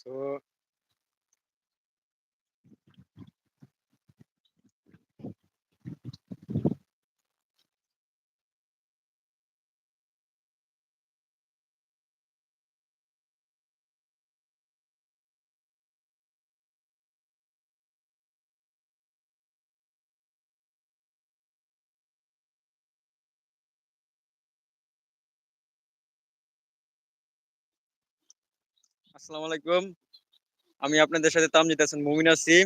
So আসসালামু আলাইকুম। আমি আপনাদের সাথে তামজিদ হাসান মুমিন আছি।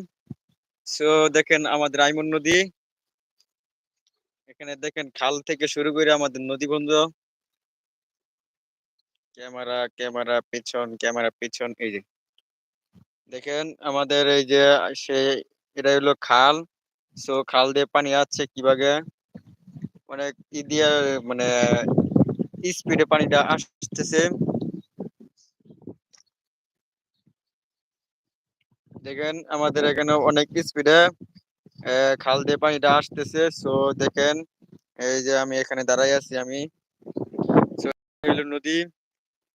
সো দেখেন আমাদের আইমন নদী। এখানে দেখেন খাল থেকে শুরু করে আমাদের নদী বন্ধ ক্যামেরা, ক্যামেরা পিছন ক্যামেরা পিছন এই যে। দেখেন আমাদের এই যে সে এটা হলো খাল। সো খাল দিয়ে পানি আসছে কীভাবে মানে ই দিয়া মানে স্পিডে পানিটা আসতেছে। দেখেন, আমাদের এখানে অনেক স্পিডে খাল দিয়ে পানিটা আসতেছে। সো দেখেন, এই যে আমি এখানে দাঁড়াই আছি আমি। নদী।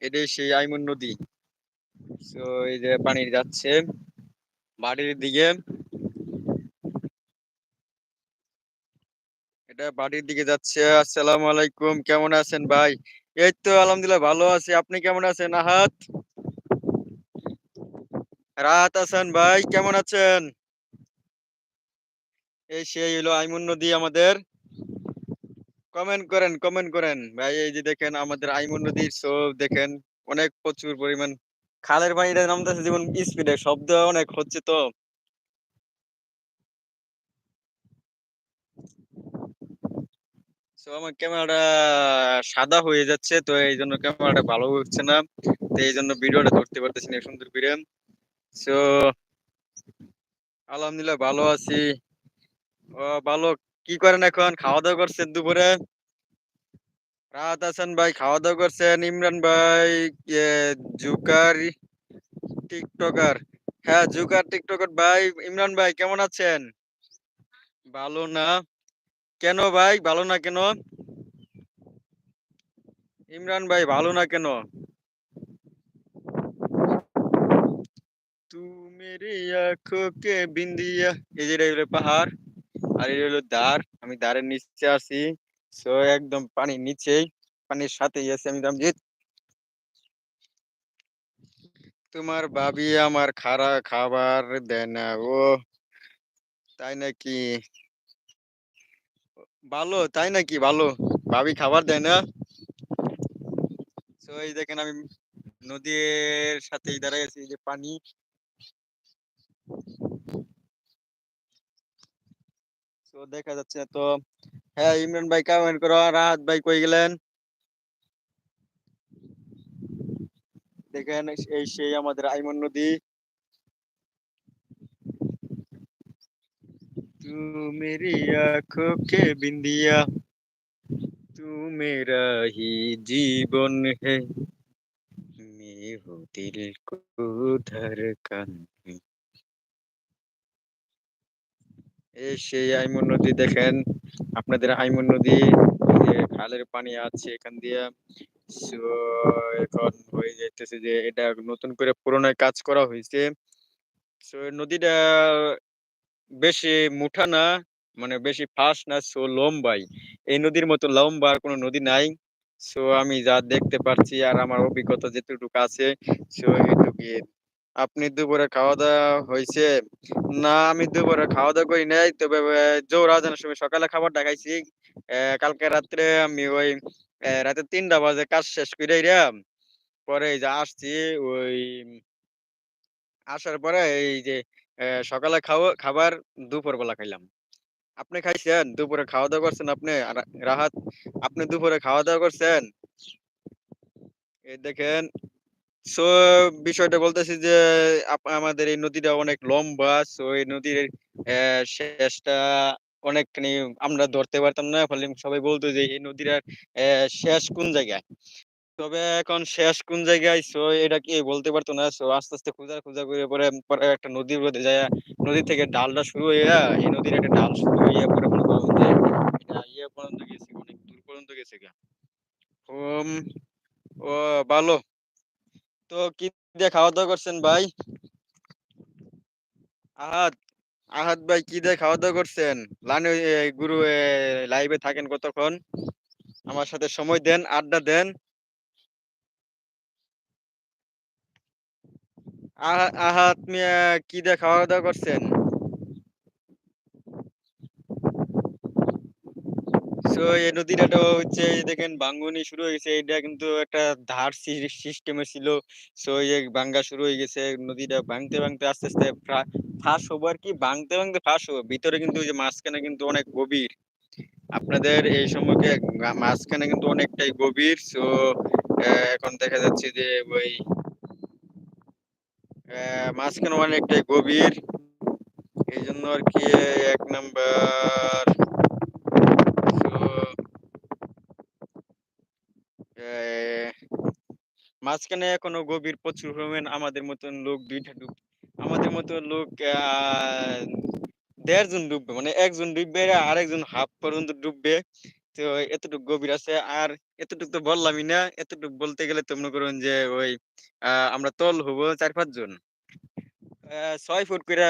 এটাই সেই আইমন নদী। সো এই যে পানি যাচ্ছে বাড়ির দিকে। এটা বাড়ির দিকে যাচ্ছে। আসসালামু আলাইকুম। কেমন আছেন ভাই? এই তো আলহামদুলিল্লাহ, ভালো আছি। আপনি কেমন আছেন, আহাত? রাহাত হাসান ভাই কেমন আছেন? এই সেই হলো আইমুন নদী আমাদের। কমেন্ট করেন, কমেন্ট করেন। ভাই এই যে দেখেন আমাদের আইমুন নদীর সো দেখেন অনেক প্রচুর পরিমাণ খালের পানিটা নামতেছে যেমন স্পিডে শব্দ অনেক হচ্ছে তো। আমার ক্যামেরাটা সাদা হয়ে যাচ্ছে তো এই জন্য ক্যামেরাটা ভালো হচ্ছে না। তো এই জন্য ভিডিওটা ধরতে পারতেছি না সুন্দর করে। সো আলহামদুলিল্লাহ ভালো আছি। ও ভালো কি করেন এখন? খাওয়া-দাওয়া করছেন দুপুরে? রাহাত হাসান ভাই খাওয়া-দাওয়া করছেন? ইমরান ভাই জুকার টিকটকার। হ্যাঁ, জুকার টিকটকার ভাই ইমরান ভাই কেমন আছেন? ভালো না? কেন ভাই ভালো না কেন? ইমরান ভাই ভালো না কেন? তুমি মেরে বিন্দিয়া এই যে হলো পাহাড় আর এটা হলো দ্বার আমি দ্বারের নিচে আসি সো একদম পানির নিচেই পানির সাথেই আছে আমি রামজিৎ তোমার ভাবি আমার খারা খাবার দেয় না ও তাই নাকি ভালো তাই নাকি ভালো ভাবি খাবার দেয় না তো এই দেখেন আমি নদীর সাথে দাঁড়াই আছি যে পানি সো দেখা যাচ্ছে তো হ্যাঁ, ইমরান ভাই কমেন্ট করো। রাহাত ভাই কই গেলেন? দেখেন এই সেই আমাদের আইমন নদী। तू मेरी आँखों के बिंदिया तू मेरा ही जीवन है मैं हूँ दिल को धड़कन এই সেই আইমন নদী দেখেন আপনাদের আইমন নদী খালের পানি আছে এখান দিয়া এখন হয়ে যাইতেছে যে এটা নতুন করে পুরোনায় কাজ করা হইছে। সো নদীটা বেশি মুঠা না, মানে বেশি ফাস্ট না, সো লম্বাই। এই নদীর মতো লম্বা আর কোন নদী নাই। সো আমি যা দেখতে পারছি আর আমার অভিজ্ঞতা যেটুকু আছে সো এটুকুই। আপনি দুপুরে খাওয়া-দাওয়া হইছে? না, আমি দুপুরে খাওয়া-দাওয়া করি নাই। তবে, এ জোহর আজানের সময় সকালে খাবারটা খাইছি। কালকে রাত্রে আমি ওই রাতে তিনটা বাজে কাজ শেষ কইরা পরে যে আসছি, ওই আসার পরে এই যে সকালে খাওয়া, খাবার দুপুর বেলা খাইলাম। আপনি খাইছেন? দুপুরে খাওয়া-দাওয়া করছেন আপনি? রাহাত, আপনি দুপুরে খাওয়া-দাওয়া করছেন? এই দেখেন সো বিষয়টা বলতেছি যে আমাদের এই নদীটা অনেক লম্বা। সো এই নদীর শেষটা অনেকখানি আমরা ধরতে পারতাম না। ফলে সবাই বলতো যে এই নদীর শেষ কোন জায়গায়? তবে এখন শেষ কোন জায়গায় সো এটা কি বলতে পারতো না। সো আস্তে, আস্তে খুঁজা, খুঁজা করে পরে, পরে একটা নদীর মধ্যে যাইয়া নদী থেকে ডালটা শুরু হইয়া এই নদীর একটা ডাল শুরু হইয়া পরে মনে করেন যে এটা ইয়ে পর্যন্ত গেছে অনেক দূর পর্যন্ত গেছে গা। ও ভালো। তো কি দিয়ে খাওয়া দাওয়া করছেন ভাই? আহাদ আহাদ ভাই কি দিয়ে খাওয়া দাওয়া করছেন? লানু গুরু লাইভে থাকেন কতক্ষণ? আমার সাথে সময় দেন, আড্ডা দেন। আহা- আহাদ মিয়া কি দিয়ে খাওয়া দাওয়া করছেন? সো এই নদীটা হচ্ছে দেখেন ভাঙ্গনি শুরু হয়ে গেছে এটা কিন্তু একটা ধার সিস্টেমে ছিল। সো এই ভাঙ্গা শুরু হয়ে গেছে, নদীটা ভাঙতে ভাঙতে আস্তে আস্তে ফাঁস হব আর কি, ভাঙতে ভাঙতে ফাঁস হব। ভিতরে কিন্তু ওই যে মাঝখানে কিন্তু অনেক গভীর। আপনাদের এই গা- মাঝখানে কিন্তু অনেকটাই গভীর। সো এখন দেখা যাচ্ছে যে ওই মাঝখানে অনেকটাই গভীর। এই জন্য আর কি এক নাম্বার মাঝখানে এখনও গভীর প্রচুর পরিমাণ আমাদের মতন লোক দুইটা ডুব, আমাদের মতন লোক দেড়জন ডুববে মানে একজন ডুববে আর একজন হাফ পর্যন্ত ডুববে। তো এতটুকু গভীর আছে আর এতটুকু তো বললামই না, এতটুকু বলতে গেলে তো মনে করুন যে ওই আমরা তল হব চার পাঁচ জন। ছয় ফুট করে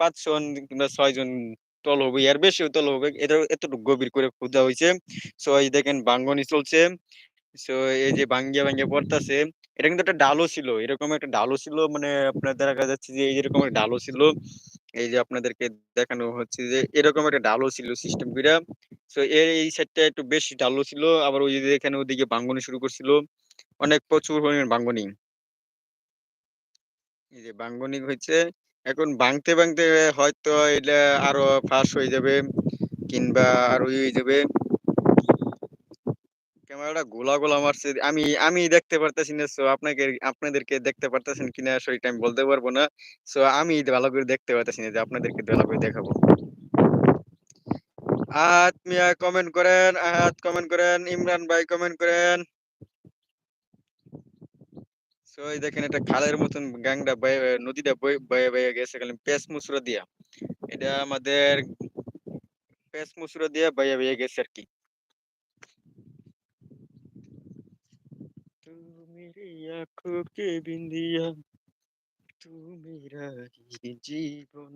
পাঁচ জন কিংবা ছয় জন তল হবে, এর বেশিও তল হবে এটা এতটুকু গভীর করে খোদা হয়েছে সো দেখেন বাঙ্গনি চলছে। সো এই যে ভাঙ্গিয়া ভাঙ্গিয়া পড়তাছে, এটা কিন্তু একটা ডালও ছিল। এরকম একটা ডালও ছিল মানে আপনার দেখা যাচ্ছে যে এইরকম একটা ডালও ছিল, এই যে আপনাদেরকে দেখানো হচ্ছে যে এরকম একটা ডালও ছিল সিস্টেম করে তো এর এই সাইডটা একটু বেশি ডালও ছিল, আবার ওই যে এখানে ওদিকে ভাঙ্গনি শুরু করছিল। অনেক প্রচুর পরিমাণ ভাঙ্গনি। এই যে ভাঙ্গনি হয়েছে এখন ভাঙতে ভাঙতে হয়তো এটা আরও ফাঁস হয়ে যাবে, কিংবা আরও ইয়ে হয়ে যাবে। ক্যামেরাটা গোলা গোলা মারছে আমি আমি দেখতে পারতেছি না সো আপনাকে, আপনাদেরকে দেখতে পারতেছেন কিনা সেটা আমি বলতে পারব না সো আমি ভালো করে দেখতে পারতেছি না, যে আপনাদেরকে ভালো করে দেখাবো। আহাত মিয়া কমেন্ট করেন, আহাত কমেন্ট করেন, ইমরান ভাই কমেন্ট করেন। সো এই দেখেন এটা খালের মতন বয়ে, নদীটা বয়ে বয়ে গেছে, খালি পেস মুসুরা দিয়া। এটা আমাদের পেস মুসুরা দিয়া বয়ে বয়ে গেছে আর কি तू मेरी आंखों के बिंदिया तू मेरा ही जीवन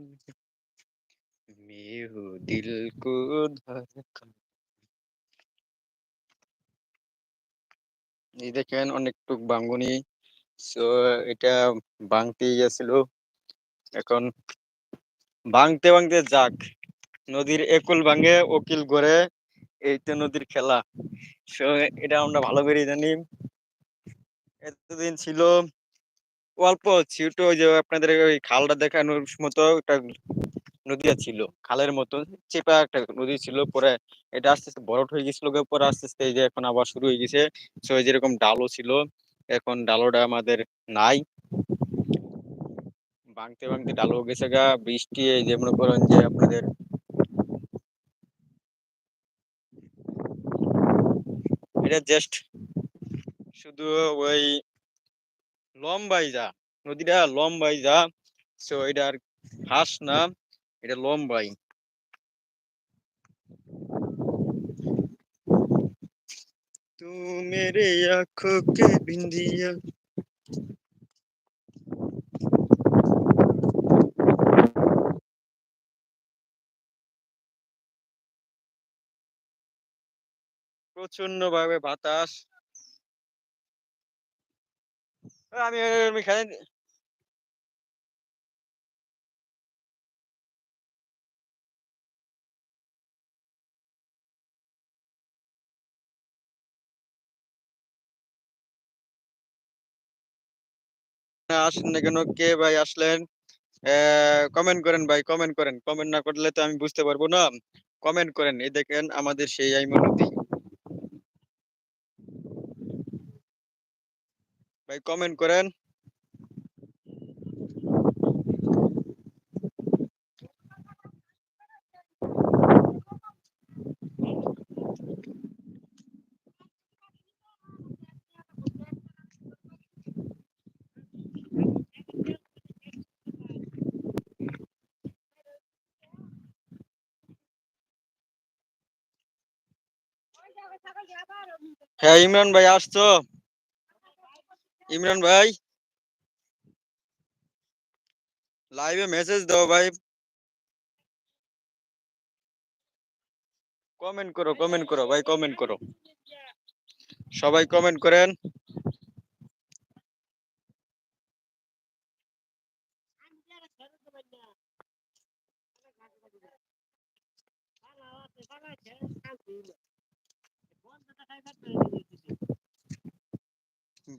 मैं हूँ दिल को धड़कन এই দেখেন অনেকটুক ভাঙ্গনি সো এটা ভাঙতেই গেছিল এখন ভাঙতে ভাঙতে যাক নদীর একুল ভাঙে ওকিল গড়ে এই তো নদীর খেলা সো এটা আমরা ভালো করে জানি এতদিন ছিল। অল্প ছোট ওই যে আপনাদের ওই খালটা দেখানোর মতো একটা নদী ছিল, খালের মতো। চেপা একটা নদী ছিল, পরে এটা আস্তে আস্তে বরট হয়ে গেছিল পরে আস্তে আস্তে এই যে এখন আবার শুরু হয়ে গেছে। সো যেরকম ডালও ছিল, এখন ডালোটা আমাদের নাই। ভাঙতে ভাঙতে ডালও গেছে গা, বৃষ্টি, এই যে মনে করেন যে আপনাদের এটা জাস্ট শুধু ওই লম্বাই যা নদীটা লম্বাই যা সো এটা আর ঘাস না এটা লম্বাই तू मेरे आंखों के बिंदिया প্রচন্ড ভাবে বাতাস আমি এখানে আসেন না কেন? কে ভাই আসলেন? কমেন্ট করেন ভাই কমেন্ট করেন। কমেন্ট না করলে তো আমি বুঝতে পারব না। কমেন্ট করেন। এই দেখেন, আমাদের সেই আইমন ভাই কমেন্ট করেন হ্যাঁ ইমরান ভাই আসছো ইমরান ভাই। লাইভে মেসেজ দাও ভাই। কমেন্ট করো কমেন্ট করো ভাই কমেন্ট করো। সবাই কমেন্ট করেন।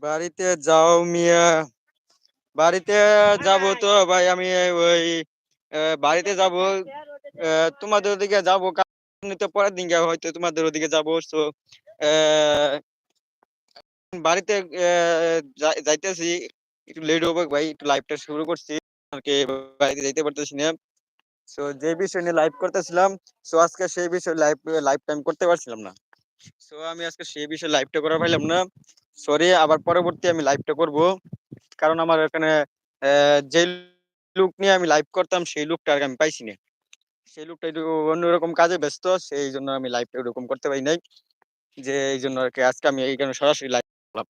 বাড়িতে যাও মিয়া। বাড়িতে যাব তো ভাই আমি ওই বাড়িতে যাব। তোমাদের ওদিকে যাব তো পরের দিন হয়তো তোমাদের ওদিকে যাব তো বাড়িতে যাইতেছি। একটু লেট হবে ভাই একটু লাইভটা শুরু করছি। আর কি বাড়িতে যাইতে পারতেছি না। সো যে বিষয় নিয়ে লাইভ করতেছিলাম সো আজকে সেই বিষয়ে লাইভ লাইভ টাইম করতে পারছিলাম না। সো আমি আজকে সেই বিষয়ে লাইভটা করা পাইলাম না। সরি আবার পরবর্তী আমি লাইভটা করব। কারণ আমার এখানে যে লোক নিয়ে আমি লাইভ করতাম, সেই লোকটা আর আমি পাইছি না। সেই লোকটা একটু অন্যরকম কাজে ব্যস্ত, সেই জন্য আমি লাইভটা ওরকম করতে পারি নাই। যে, এই জন্য আর কি আজকে আমি এই কারণে সরাসরি লাইভ করলাম।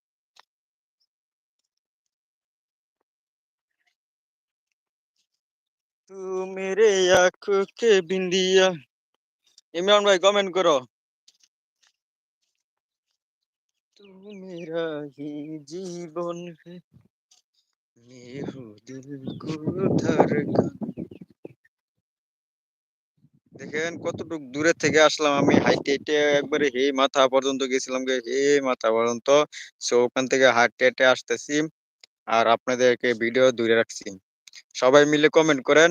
তুমি রে আখ কে বিন্দিয়া ইমরান ভাই কমেন্ট করো। तू मेरा ही जीवन है मैं हूँ दिल को धड़कन দেখেন কতটুক দূরে থেকে আসলাম আমি হাইটে হেঁটে একবারে হে মাথা পর্যন্ত গেছিলাম গে হে মাথা পর্যন্ত সো ওখান থেকে হাঁটতে হেঁটে আসতেছি আর আপনাদেরকে ভিডিও দূরে রাখছি সবাই মিলে কমেন্ট করেন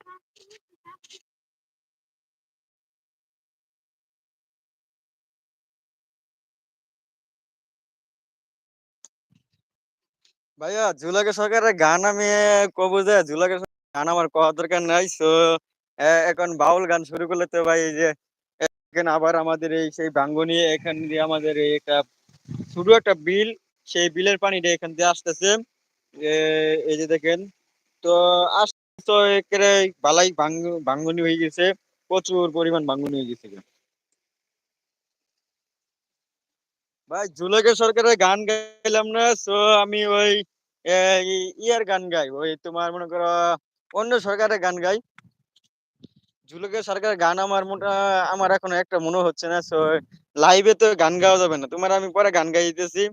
ভাইয়া জুলাকে সরকারের গান আমি কব যে, জুলাকে গান আমার কওয়ার দরকার নাই। সো এখন বাউল গান শুরু করলে তো ভাই এই যে, এখানে আবার আমাদের এই সেই ভাঙ্গনি, এখান দিয়ে আমাদের একটা ছোট একটা বিল, সেই বিলের পানিটা এখান দিয়ে আসতেছে। এই যে দেখেন, তো আসতে তো একেবারে বালাই ভাঙ্গ- ভাঙ্গনি হয়ে গেছে, প্রচুর পরিমাণ ভাঙ্গনি হয়ে গেছে। ভাই জুলেখা সরকারের গান গাইলাম না সো আমি ওই ইয়ার গান গাই। ওই তোমার মনে করো, অন্য সরকারের গান গাই। জুলেখা সরকারের গান আমার মোটা আমার এখন একটা মনে হচ্ছে না সো লাইভে তো গান গাওয়া যাবে না। তোমার আমি পরে গান গাইতেছি।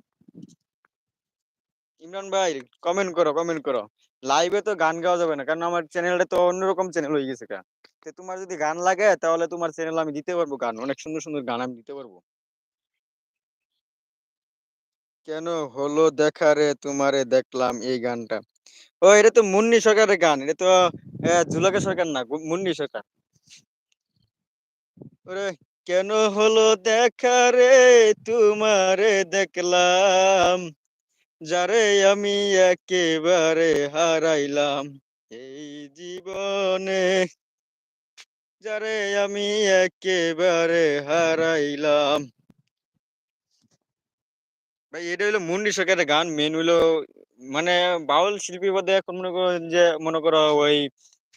ইমরান ভাই কমেন্ট করো কমেন্ট করো। লাইভে তো গান গাওয়া যাবে না, কারণ আমার চ্যানেলটা তো অন্যরকম চ্যানেল হয়ে গেছে। তো তোমার যদি গান লাগে, তাহলে তোমার চ্যানেল আমি দিতে পারব গান। অনেক সুন্দর সুন্দর গান আমি দিতে পারব। কেন হলো দেখা রে তোমারে দেখলাম এই গানটা? ও এটা তো মুন্নি সরকারের গান এটা তো আহ, সরকার না মুন্নি সরকার। ওরে কেন হলো দেখা রে তোমারে দেখলাম যারে আমি একেবারে হারাইলাম। এই জীবনে যারে আমি একেবারে হারাইলাম ভাই, এটা হলো মুন্ডি সরকারের গান মেন হইল মানে বাউল শিল্পী বলতে এখন মনে করো যে, মনে করো ওই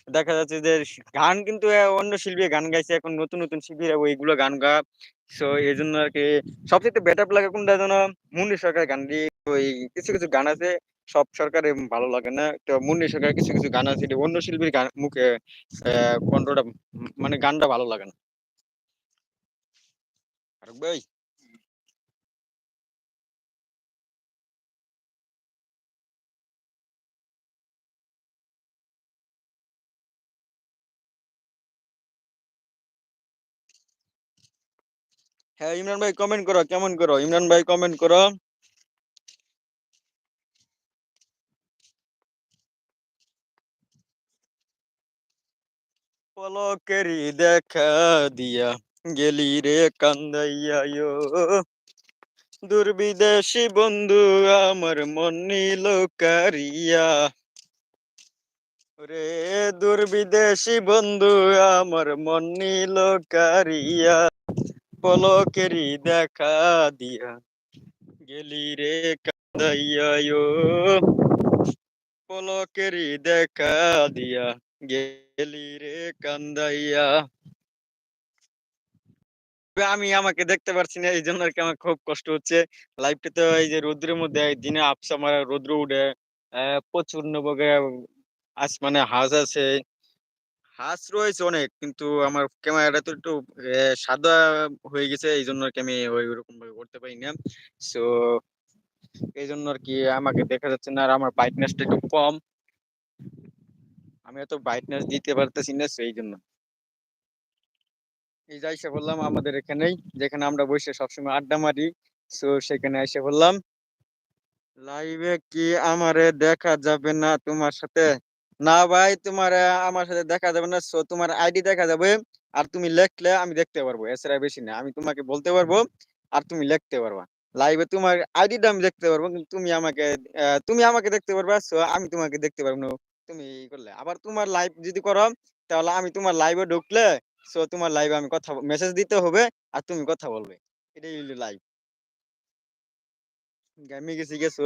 দেখা যাচ্ছে যে, গান কিন্তু অন্য শিল্পী গান গাইছে, এখন নতুন নতুন শিল্পীরা ওইগুলো গান গা তো এই জন্য আর কি সবচেয়ে বেটার লাগে কোনটা যেন, মুন্ডি সরকার গান ওই কিছু কিছু গান আছে, সব সরকারের ভালো লাগে না, তো মুন্ডি সরকার কিছু কিছু গান আছে, অন্য শিল্পীর গান, মুখে কণ্ঠটা মানে গানটা ভালো লাগে না। ভাই। হ্যাঁ ইমরান ভাই কমেন্ট করো, কেমন করো? ইমরান ভাই কমেন্ট করো। পলকেরই দেখা দিয়া গেলি রে কান্দাইয়া ও দুর্বিদেশী বন্ধু আমার মন নিল কারিয়া। রে দুর্বিদেশী বন্ধু আমার মন নিল কারিয়া। পলকেরি দেখা দিয়া গেলি রে কান্দাইয়া ও পলকেরি দেখা দিয়া গেলি রে কান্দাইয়া আমি আমাকে দেখতে পারছি না এই জন্য আর কি আমার খুব কষ্ট হচ্ছে। লাইভটা তো এই যে রোদ্রের মধ্যে দিনে আপসা মারা রোদ্র উঠে আহ, প্রচণ্ড বগে আসমানে হাঁস আছে। হাঁস রয়েছে অনেক, কিন্তু আমার ক্যামেরাটা তো একটু সাদা হয়ে গেছে এই জন্য কি আমি ওই রকম ভাবে করতে পারি না। সো এই জন্য আর কি আমাকে দেখা যাচ্ছে না, আর আমার ব্রাইটনেসটা একটু কম। আমি এত ব্রাইটনেস দিতে পারতেছি না সেই জন্য এই যে এসে বললাম আমাদের এখানেই, যেখানে আমরা বসে সবসময় আড্ডা মারি সো সেখানে এসে বললাম লাইভে কি আমারে দেখা যাবে না তোমার সাথে? না ভাই, তোমার আমার সাথে দেখা যাবে না তোমার আইডি দেখা যাবে আর তুমি লিখলে আমি দেখতে পারব, এছাড়া বেশি না, আমি তোমাকে বলতে পারব আর তুমি লিখতে পারবা। লাইভে তোমার আইডিটা আমি দেখতে পারব, কিন্তু তুমি আমাকে তুমি আমাকে দেখতে পারবা সো আমি তোমাকে দেখতে পারব তুমি করলে। আবার তোমার লাইভ যদি করো, তাহলে আমি তোমার লাইভে ঢুকলে সো তোমার লাইভে আমি কথা মেসেজ দিতে হবে আর তুমি কথা বলবে। এটাই হলো লাইভ গাইমে গেছি গেছো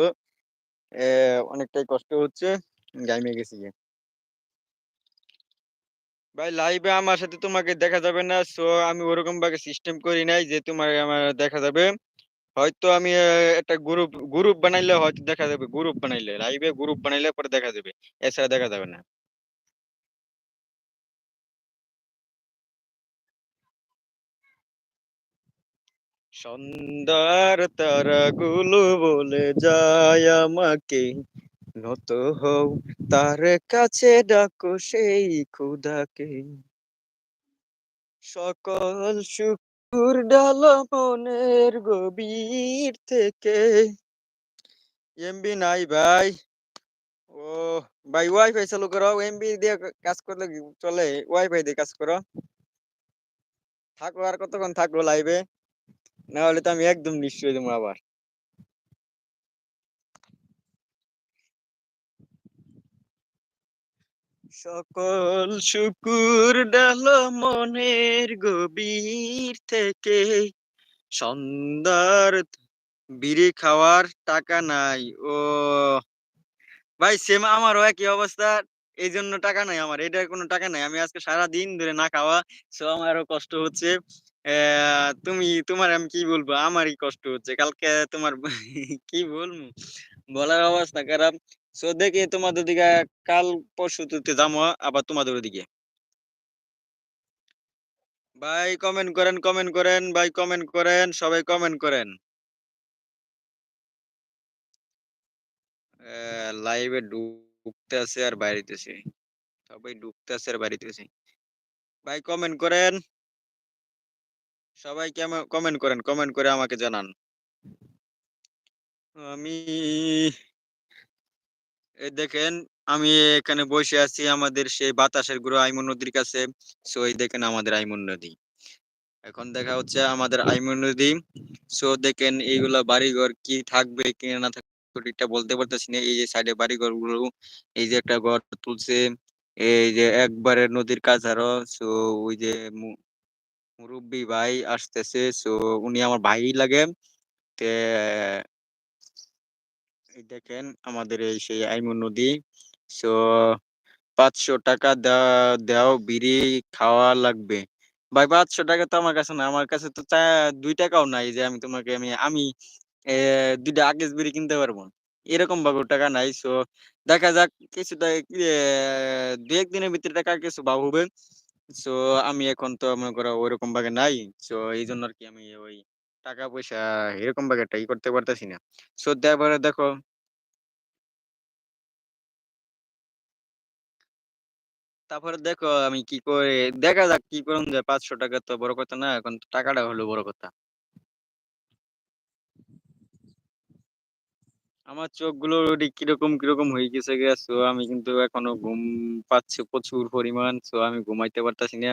অনেকটাই কষ্ট হচ্ছে গাইমে গেছি। ভাই লাইভে আমার সাথে তোমাকে দেখা যাবে না সো আমি ওরকম ভাবে সিস্টেম করি নাই যে তোমার আমার দেখা যাবে। হয়তো আমি একটা গ্রুপ গ্রুপ বানাইলে হয়তো দেখা যাবে গ্রুপ বানাইলে লাইভে গ্রুপ বানাইলে পরে দেখা যাবে, এছাড়া দেখা যাবে না। সন্ধ্যার তারাগুলো বলে যায় আমাকে। নত হও, তার কাছে ডাকো সেই ক্ষুধাকে। সকল শুকুর ডাল মনের গভীর থেকে। এমবি নাই ভাই। ও, ভাই ওয়াইফাই চালু করো এমবি দিয়ে কাজ করলে চলে? ওয়াইফাই দিয়ে কাজ করো। থাকো আর কতক্ষণ থাকব লাইভে না হলে তো আমি একদম নিশ্চয় দেবো আবার। সকল শুকুর ডাল মনের গভীর থেকে। সন্ধ্যার বিড়ি খাওয়ার টাকা নাই, ও। ভাই সেম আমারও একই অবস্থা এই জন্য টাকা নাই আমার, এটার কোনো টাকা নাই। আমি আজকে সারা দিন ধরে না খাওয়া সো আমারও কষ্ট হচ্ছে। তুমি, তোমার আমি কি বলব? আমারই কষ্ট হচ্ছে। কালকে তোমার, কি বলব? বলার অবস্থা খারাপ। সো দেখি তোমাদের দিকে কাল পরশু যাব আবার তোমাদের ওদিকে। ভাই কমেন্ট করেন কমেন্ট করেন, ভাই কমেন্ট করেন, সবাই কমেন্ট করেন। লাইভে ঢুকতে আছে আর বাইরেতেছে সবাই ঢুকতে আছে আর বাইরেতেছে ভাই কমেন্ট করেন। সবাই কেমন কমেন্ট করেন কমেন্ট করে আমাকে জানান। আমি দেখেন, আমি এখানে বসে আছি আমাদের সেই বাতাসের গুরু আইমন নদীর কাছে। সো, এই দেখেন আমাদের আইমন নদী। এখন দেখা হচ্ছে আমাদের আইমন নদী। সো, দেখেন এইগুলা বাড়িঘর কি থাকবে কি না থাকবে সঠিকটা বলতে পারতেছি না। এই যে সাইডে বাড়িঘরগুলো এই যে একটা ঘর তুলছে, এই যে একবারে নদীর কাছারও সো, ওই যে মুরব্বি ভাই আসতেছে। সো, উনি আমার ভাই লাগে। তে দেখেন আমাদের এই সেই আইমন নদী। সো পাঁচশো টাকা দেও বিড়ি খাওয়া লাগবে। ভাই, পাঁচশো টাকা তো আমার কাছে না। আমার কাছে তো দুই টাকাও নাই যে আমি তোমাকে, আমি আমি দুইটা আগেস বিড়ি কিনতে পারব। এরকম ভাবে টাকা নাই। সো দেখা যাক কিছুটা দু একদিনের ভিতরে টাকা কিছু ভাব হবে। সো আমি এখন তো মনে করো ওইরকম ভাবে নাই। সো এই জন্য আর কি আমি ওই টাকা পয়সা, এরকম ভাবে একটা ই করতে পারতেছি না। সো, তারপরে দেখো তারপরে দেখো আমি কি করে, দেখা যাক কি করুন যায় পাঁচশো টাকা তো বড় কথা না, এখন টাকাটা হলো বড় কথা। আমার চোখগুলো কীরকম কীরকম হয়ে গেছে গেছো আমি কিন্তু এখনও ঘুম পাচ্ছি প্রচুর পরিমাণ সো আমি ঘুমাইতে পারতাছি না।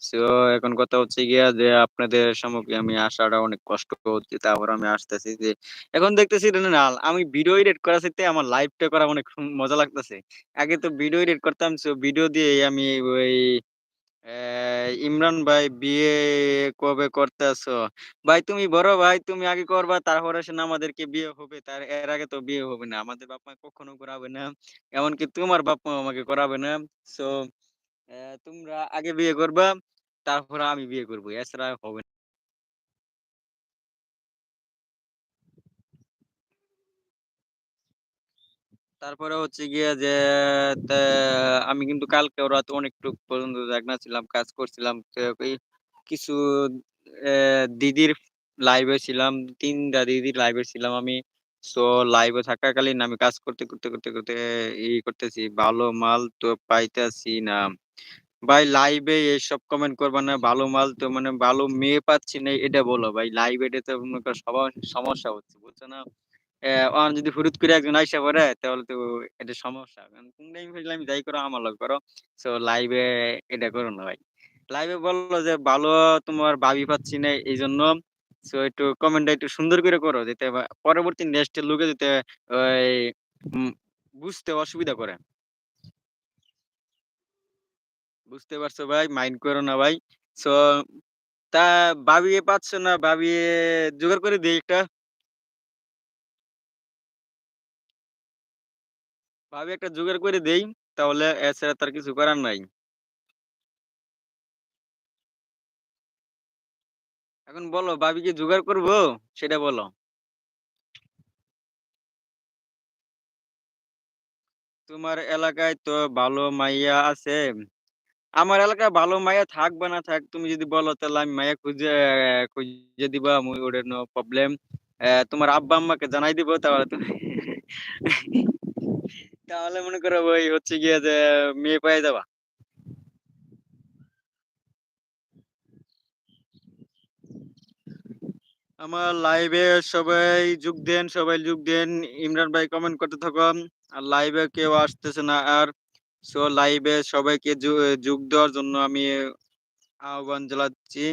সো এখন কথা হচ্ছে গিয়া যে আপনাদের সম্মুখে আমি আসাটা অনেক কষ্ট হচ্ছে। তারপর আমি আসতেছি যে, এখন দেখতেছি না, আমি ভিডিও এডিট করার চাইতে আমার লাইভটা করা অনেক মজা লাগতেছে। আগে তো ভিডিও এডিট করতাম সো ভিডিও দিয়েই আমি ওই ইমরান ভাই বিয়ে কবে করতেছো? ভাই, তুমি বড় ভাই, তুমি আগে করবা, তারপরে না আমাদেরকে বিয়ে হবে। তার, এর আগে তো বিয়ে হবে না। আমাদের বাপ-মা কখনো করাবে না। এমনকি তোমার বাপ-মাও আমাকে করাবে না। সো তোমরা আগে বিয়ে করবা, তারপরে আমি বিয়ে করব এছাড়া হবে না। তারপরে হচ্ছে গিয়ে যে আমি কিন্তু কালকেও রাত অনেকটুক পর্যন্ত জাগনা ছিলাম, কাজ করছিলাম। কিছু দিদির লাইভে ছিলাম। তিনটা দিদির লাইভে ছিলাম আমি। সো লাইভে থাকাকালীন আমি কাজ করতে, করতে, করতে, করতে ই করতেছি। ভালো মাল তো পাইতেছি না। ভাই লাইভে এসব কমেন্ট করবা না। ভালো মাল তো মানে ভালো মেয়ে পাচ্ছি না এটা বলো ভাই। লাইভ মনে করো সবার সমস্যা হচ্ছে। বুঝছ না? অ্যা যদি হুট করে একজন আইসা পড়ে তাহলে তো এটা সমস্যা। ফাইজলামি যাই করো আমার লগে করো। সো লাইভে এটা করো না ভাই। লাইভে বলল যে ভালো তোমার ভাবি পাচ্ছি না এইজন্য সো একটু কমেন্টটা একটু সুন্দর করে করো। যাতে পরবর্তী নেক্সট লোকে যাতে ওই বুঝতে অসুবিধা করে। বুঝতে পারছ ভাই? মাইন্ড করো না ভাই। সো তা ভাবিয়ে পাচ্ছ না, ভাবি জোগাড় করে দিই একটা। ভাবি একটা জোগাড় করে দেই। তাহলে এছাড়া তার কিছু করার নাই। এখন বলো ভাবি কি জোগাড় করব? সেটা বলো। তোমার এলাকায় তো ভালো মাইয়া আছে? আমার এলাকায় ভালো মাইয়া থাক বা না থাক, তুমি যদি বলো তাহলে আমি মাইয়া খুঁজে খুঁজে দিবা। আমি ওটা নো প্রবলেম। তোমার আব্বা-আম্মাকে জানাই দিব তাহলে তুমি তাহলে মনে করো ওই হচ্ছে গিয়ে যে মেয়ে পেয়ে যাবা। আমার লাইভে সবাই যোগ দেন, সবাই যোগ দেন। ইমরান ভাই কমেন্ট করতে থাকুন। আর লাইভে কেউ আসতেছে না আর। সো লাইভে সবাইকে যোগ দেওয়ার জন্য আমি আহ্বান জানাচ্ছি।